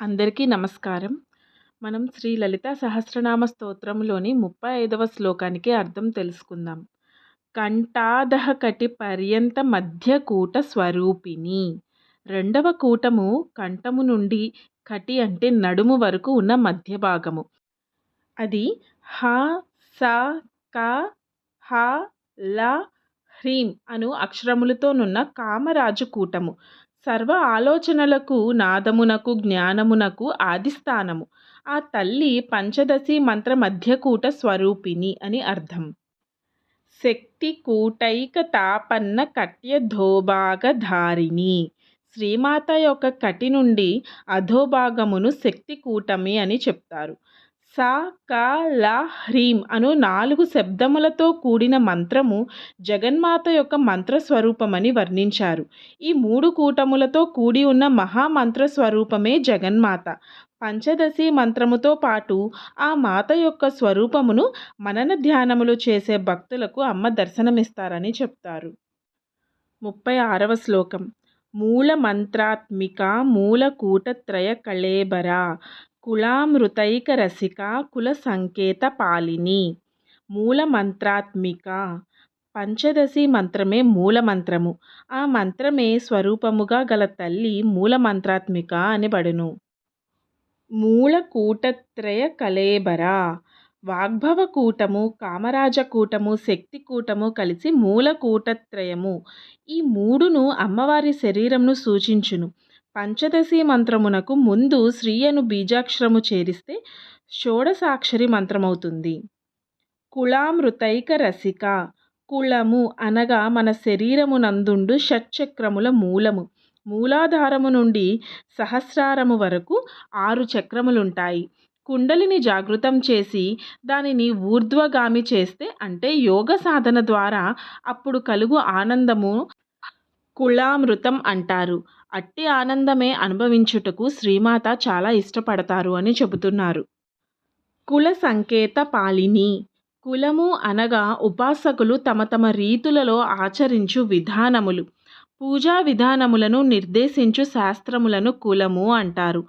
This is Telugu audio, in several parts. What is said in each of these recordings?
అందరికీ నమస్కారం. మనం శ్రీ లలిత సహస్రనామ స్తోత్రంలోని ముప్పై ఐదవ శ్లోకానికి అర్థం తెలుసుకుందాం. కంఠాదహ కటి పర్యంత మధ్య కూట స్వరూపిణి. రెండవ కూటము కంఠము నుండి కటి అంటే నడుము వరకు ఉన్న మధ్య భాగము. అది హ స క హ ల హ్రీం అను అక్షరములతోనున్న కామరాజు కూటము. సర్వ ఆలోచనలకు నాదమునకు జ్ఞానమునకు ఆదిస్థానము. ఆ తల్లి పంచదశి మంత్ర మధ్యకూట స్వరూపిణి అని అర్థం. శక్తి కూటైక తాపన్న కట్య ధోభాగధారిణి శ్రీమాత యొక్క కటి నుండి అధోభాగమును శక్తి కూటమి అని చెప్తారు. స క ల హ్రీం అను నాలుగు శబ్దములతో కూడిన మంత్రము జగన్మాత యొక్క మంత్ర స్వరూపమని వర్ణించారు. ఈ మూడు కూటములతో కూడి ఉన్న మహామంత్ర స్వరూపమే జగన్మాత. పంచదశి మంత్రముతో పాటు ఆ మాత యొక్క స్వరూపమును మనన ధ్యానములు చేసే భక్తులకు అమ్మ దర్శనమిస్తారని చెప్తారు. ముప్పై ఆరవ శ్లోకం. మూల మంత్రాత్మిక మూలకూటత్రయ కళేబరా. కులామృతైక రసిక కుల సంకేత పాలిని మూల మంత్రాత్మిక పంచదశి మంత్రమే మూల మంత్రము ఆ మంత్రమే స్వరూపముగా గల తల్లి మూల మంత్రాత్మిక అని బడును మూల కూటత్రయ కళేబర వాగ్భవ కూటము కామరాజ కూటము శక్తి కూటము కలిసి మూల కూటత్రయము ఈ మూడును అమ్మవారి శరీరంను సూచించును. పంచదశి మంత్రమునకు ముందు శ్రీ అను బీజాక్షరము చేరిస్తే షోడసాక్షరి మంత్రమవుతుంది. కుళామృతైక రసిక కుళము అనగా మన శరీరమునందుండు షట్చక్రముల మూలము. మూలాధారము నుండి సహస్రారము వరకు ఆరు చక్రములుంటాయి. కుండలిని జాగృతం చేసి దానిని ఊర్ధ్వగామి చేస్తే అంటే యోగ సాధన ద్వారా అప్పుడు కలుగు ఆనందము కుళామృతం అంటారు. అట్టి ఆనందమే అనుభవించుటకు శ్రీమాత చాలా ఇష్టపడతారు అని చెబుతున్నారు. కుల సంకేత పాలిని కులము అనగా ఉపాసకులు తమ తమ రీతులలో ఆచరించు విధానములు. పూజా విధానములను నిర్దేశించు శాస్త్రములను కులము అంటారు.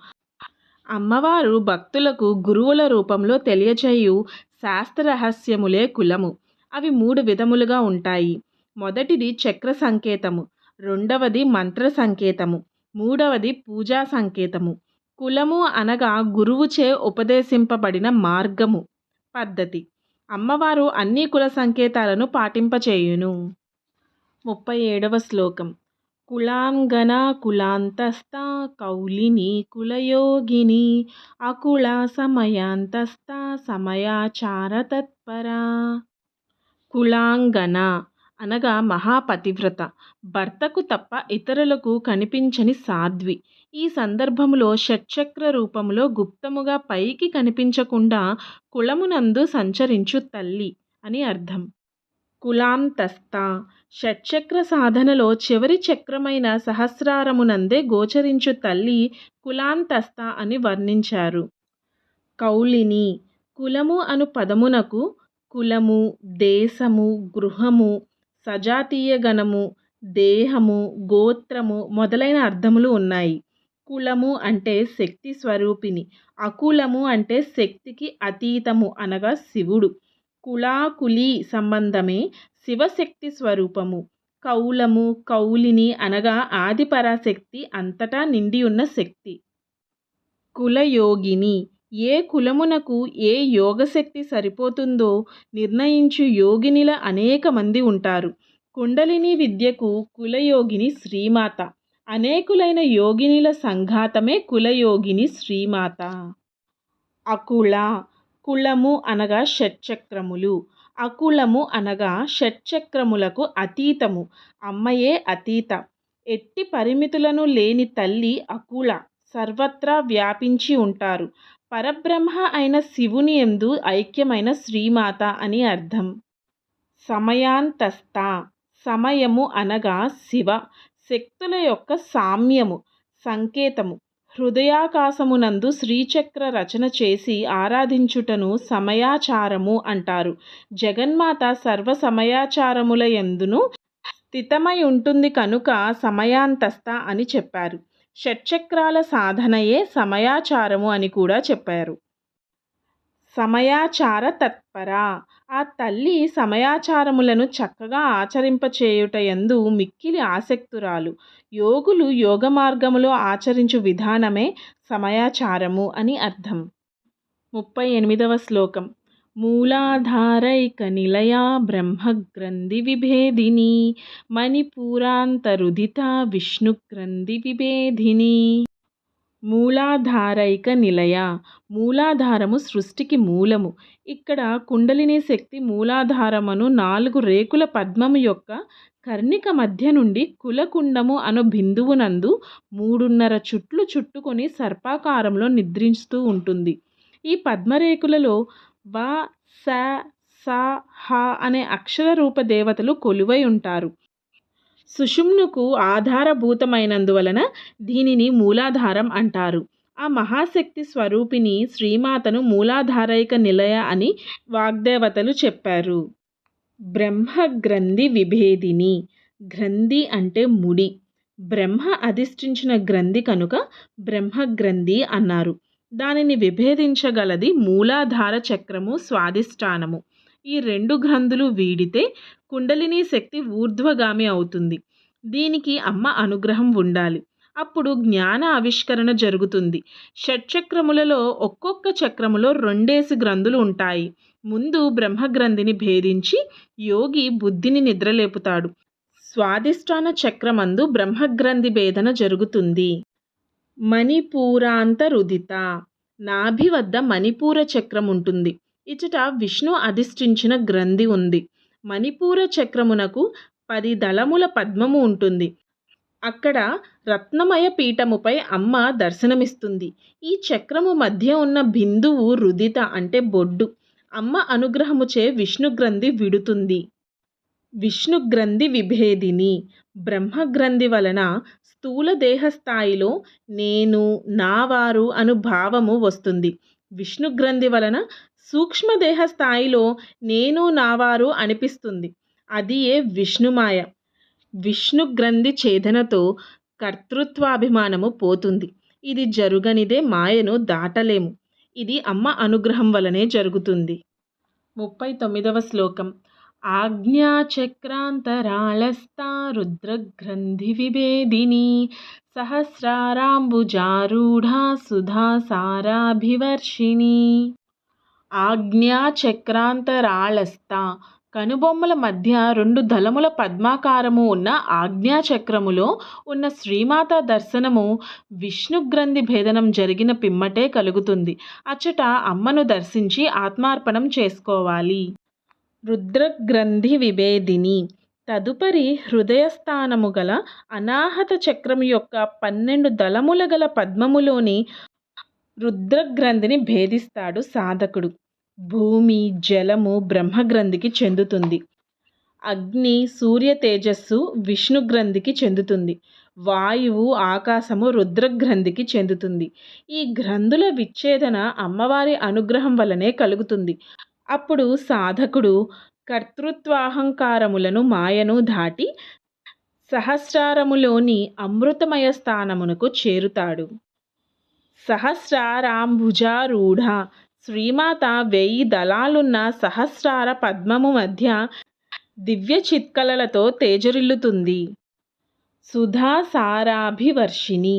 అమ్మవారు భక్తులకు గురువుల రూపంలో తెలియచేయు శాస్త్ర రహస్యములే కులము. అవి మూడు విధములుగా ఉంటాయి. మొదటిది చక్ర సంకేతము. రెండవది మంత్ర సంకేతము. మూడవది పూజా సంకేతము. కులము అనగా గురువుచే ఉపదేశింపబడిన మార్గము. పద్ధతి. అమ్మవారు అన్ని కుల సంకేతాలను పాటింపచేయును. ముప్పై ఏడవ శ్లోకం. కులాంగన కులాంతస్థ కౌలిని కులయోగిని అకుళ సమయాంతస్థ సమయాచార తత్పర. కులాంగన అనగా మహాపతివ్రత. భర్తకు తప్ప ఇతరులకు కనిపించని సాధ్వి. ఈ సందర్భంలో షట్చక్ర రూపంలో గుప్తముగా పైకి కనిపించకుండా కులమునందు సంచరించు తల్లి అని అర్థం. కులాంతస్థ. షట్చక్ర సాధనలో చివరి చక్రమైన సహస్రారమునందే గోచరించు తల్లి కులాంతస్థ అని వర్ణించారు. కౌలిని. కులము అను పదమునకు కులము దేశము గృహము సజాతీయ గణము దేహము గోత్రము మొదలైన అర్థములు ఉన్నాయి. కులము అంటే శక్తి స్వరూపిణి. అకులము అంటే శక్తికి అతీతము అనగా శివుడు. కులాకులి సంబంధమే శివశక్తి స్వరూపము. కౌలము కౌలిని అనగా ఆదిపరాశక్తి అంతటా నిండి ఉన్న శక్తి. కులయోగిని ఏ కులమునకు ఏ యోగశక్తి సరిపోతుందో నిర్ణయించు యోగినిల అనేక మంది ఉంటారు. కుండలిని విద్యకు కులయోగిని శ్రీమాత. అనేకులైన యోగినిల సంఘాతమే కులయోగిని శ్రీమాత. అకుల. కులము అనగా షట్చక్రములు. అకులము అనగా షట్చక్రములకు అతీతము. అమ్మయే అతీత. ఎట్టి పరిమితులను లేని తల్లి అకుల. సర్వత్రా వ్యాపించి ఉంటారు. పరబ్రహ్మ అయిన శివుని ఎందు ఐక్యమైన శ్రీమాత అని అర్థం. సమయాంతస్థ సమయము అనగా శివ శక్తుల యొక్క సామ్యము సంకేతము. హృదయాకాశమునందు శ్రీచక్ర రచన చేసి ఆరాధించుటను సమయాచారము అంటారు. జగన్మాత సర్వ సమయాచారముల ఎందును స్థితమై ఉంటుంది కనుక సమయాంతస్థ అని చెప్పారు. షట్చక్రాల సాధనయే సమయాచారము అని కూడా చెప్పారు. సమయాచార తత్పర. ఆ తల్లి సమయాచారములను చక్కగా ఆచరింపచేయుట ఎందు మిక్కిలి ఆసక్తురాలు. యోగులు యోగ మార్గములో ఆచరించు విధానమే సమయాచారము అని అర్థం. ముప్పై ఎనిమిదవ శ్లోకం. మూలాధారైక నిలయా బ్రహ్మగ్రంథి విభేదిని మణిపూరాంతరుదిత విష్ణుగ్రంథి విభేదిని మూలాధారైక నిలయ మూలాధారము సృష్టికి మూలము. ఇక్కడ కుండలిని శక్తి మూలాధారమును నాలుగు రేకుల పద్మము యొక్క కర్ణిక మధ్య నుండి కులకుండము అను బిందువునందు మూడున్నర చుట్లు చుట్టుకొని సర్పాకారంలో నిద్రిస్తూ ఉంటుంది. ఈ పద్మరేకులలో వ స స హ అనే అక్షర రూప దేవతలు కొలువై ఉంటారు. సుషుమ్నుకు ఆధారభూతమైనందువలన దీనిని మూలాధారం అంటారు. ఆ మహాశక్తి స్వరూపిణి శ్రీమాతను మూలాధారైక నిలయ అని వాగ్దేవతలు చెప్పారు. బ్రహ్మ గ్రంథి విభేదిని. గ్రంథి అంటే ముడి. బ్రహ్మ అధిష్ఠించిన గ్రంథి కనుక బ్రహ్మ గ్రంథి అన్నారు. దానిని విభేదించగలది మూలాధార చక్రము స్వాధిష్టానము. ఈ రెండు గ్రంథులు వీడితే కుండలిని శక్తి ఊర్ధ్వగామి అవుతుంది. దీనికి అమ్మ అనుగ్రహం ఉండాలి. అప్పుడు జ్ఞాన ఆవిష్కరణ జరుగుతుంది. షట్చక్రములలో ఒక్కొక్క చక్రములో రెండేసి గ్రంథులు ఉంటాయి. ముందు బ్రహ్మగ్రంథిని భేదించి యోగి బుద్ధిని నిద్రలేపుతాడు. స్వాధిష్టాన చక్రమందు బ్రహ్మగ్రంథి భేదన జరుగుతుంది. మణిపూరాంతరుదిత. నాభి వద్ద మణిపూర చక్రం ఉంటుంది ఇచట విష్ణు అధిష్ఠించిన గ్రంథి ఉంది. మణిపూర చక్రమునకు పది దళముల పద్మము ఉంటుంది. అక్కడ రత్నమయ పీఠముపై అమ్మ దర్శనమిస్తుంది. ఈ చక్రము మధ్య ఉన్న బిందువు రుదిత అంటే బొడ్డు. అమ్మ అనుగ్రహముచే విష్ణుగ్రంథి విడుతుంది. విష్ణుగ్రంథి విభేదిని బ్రహ్మగ్రంథి వలన స్థూల దేహస్థాయిలో నేను నావారు అను భావము వస్తుంది. విష్ణుగ్రంథి వలన సూక్ష్మదేహ స్థాయిలో నేను నావారు అనిపిస్తుంది. అది ఏ విష్ణుమాయ విష్ణు గ్రంథి ఛేదనతో కర్తృత్వాభిమానము పోతుంది. ఇది జరుగనిదే మాయను దాటలేము. ఇది అమ్మ అనుగ్రహం వలనే జరుగుతుంది. ముప్పై తొమ్మిదవ శ్లోకం. ఆజ్ఞాచక్రాంతరాళస్థా రుద్రగ్రంథి విభేదిని సహస్రారాంబుజారూఢా సుధా సారాభివర్షిణి ఆజ్ఞాచక్రాంతరాళస్థ కనుబొమ్మల మధ్య రెండు దళముల పద్మాకారము ఉన్న ఆజ్ఞాచక్రములో ఉన్న శ్రీమాత దర్శనము విష్ణుగ్రంథి భేదనం జరిగిన పిమ్మటే కలుగుతుంది. అచ్చట అమ్మను దర్శించి ఆత్మార్పణం చేసుకోవాలి. రుద్రగ్రంథి విభేదిని తదుపరి హృదయస్థానము గల అనాహత చక్రము యొక్క పన్నెండు దళముల గల పద్మములోని రుద్రగ్రంథిని భేదిస్తాడు సాధకుడు. భూమి జలము బ్రహ్మగ్రంథికి చెందుతుంది. అగ్ని సూర్య తేజస్సు విష్ణుగ్రంథికి చెందుతుంది. వాయువు ఆకాశము రుద్రగ్రంథికి చెందుతుంది. ఈ గ్రంథుల విచ్ఛేదన అమ్మవారి అనుగ్రహం వలనే కలుగుతుంది. అప్పుడు సాధకుడు కర్తృత్వాహంకారములను మాయను దాటి సహస్రారములోని అమృతమయ స్థానమునకు చేరుతాడు. సహస్రారాంభుజారూఢ శ్రీమాత వెయ్యి దళాలున్న సహస్రార పద్మము మధ్య దివ్య చిత్కలలతో తేజరిల్లుతుంది. సుధా సారాభివర్షిణి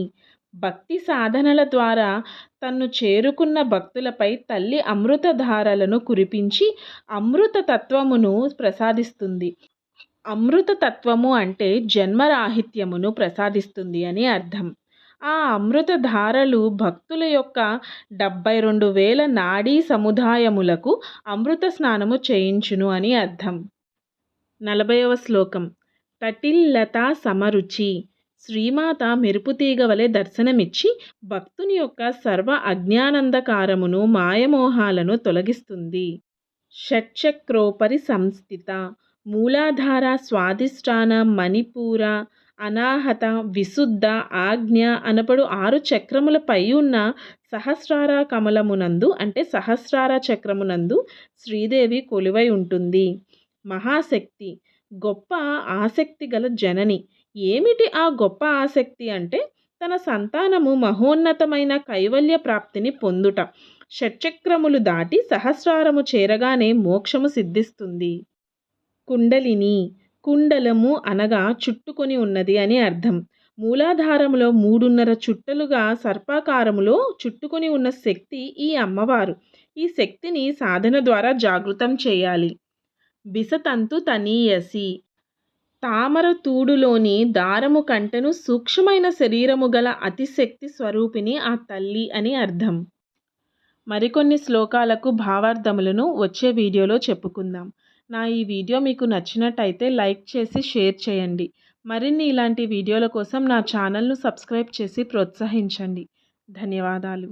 భక్తి సాధనల ద్వారా తన్ను చేరుకున్న భక్తులపై తల్లి అమృతధారలను కురిపించి అమృత తత్వమును ప్రసాదిస్తుంది. అమృత తత్వము అంటే జన్మరాహిత్యమును ప్రసాదిస్తుంది అని అర్థం. ఆ అమృత ధారలు భక్తుల యొక్క డెబ్బై రెండు వేల నాడీ సముదాయములకు అమృత స్నానము చేయించును అని అర్థం. నలభైవ శ్లోకం. తటిల్లత సమరుచి. శ్రీమాత మెరుపుతీగ వలె దర్శనమిచ్చి భక్తుని యొక్క సర్వ అజ్ఞానందకారమును మాయమోహాలను తొలగిస్తుంది. షట్చక్రోపరి సంస్థిత మూలాధార స్వాధిష్టాన మణిపూర అనాహత విశుద్ధ ఆజ్ఞ అనపడు ఆరు చక్రములపై ఉన్న సహస్రార కమలమునందు అంటే సహస్రార చక్రమునందు శ్రీదేవి కొలువై ఉంటుంది. మహాశక్తి గొప్ప ఆసక్తి గల జనని ఏమిటి ఆ గొప్ప ఆసక్తి అంటే తన సంతానము మహోన్నతమైన కైవల్య ప్రాప్తిని పొందుట. షట్చక్రములు దాటి సహస్రారము చేరగానే మోక్షము సిద్ధిస్తుంది. కుండలిని కుండలము అనగా చుట్టుకొని ఉన్నది అని అర్థం. మూలాధారములో మూడున్నర చుట్టలుగా సర్పాకారములో చుట్టుకొని ఉన్న శక్తి ఈ అమ్మవారు. ఈ శక్తిని సాధన ద్వారా జాగృతం చేయాలి. బిసతంతు తనీయసి. తామర తూడులోని దారము కంటను సూక్ష్మమైన శరీరము గల అతిశక్తి స్వరూపిణి ఆ తల్లి అని అర్థం. మరికొన్ని శ్లోకాలకు భావార్థములను వచ్చే వీడియోలో చెప్పుకుందాం. నా ఈ వీడియో మీకు నచ్చినట్టయితే లైక్ చేసి షేర్ చేయండి. మరిన్ని ఇలాంటి వీడియోల కోసం నా ఛానల్ను సబ్స్క్రైబ్ చేసి ప్రోత్సహించండి. ధన్యవాదాలు.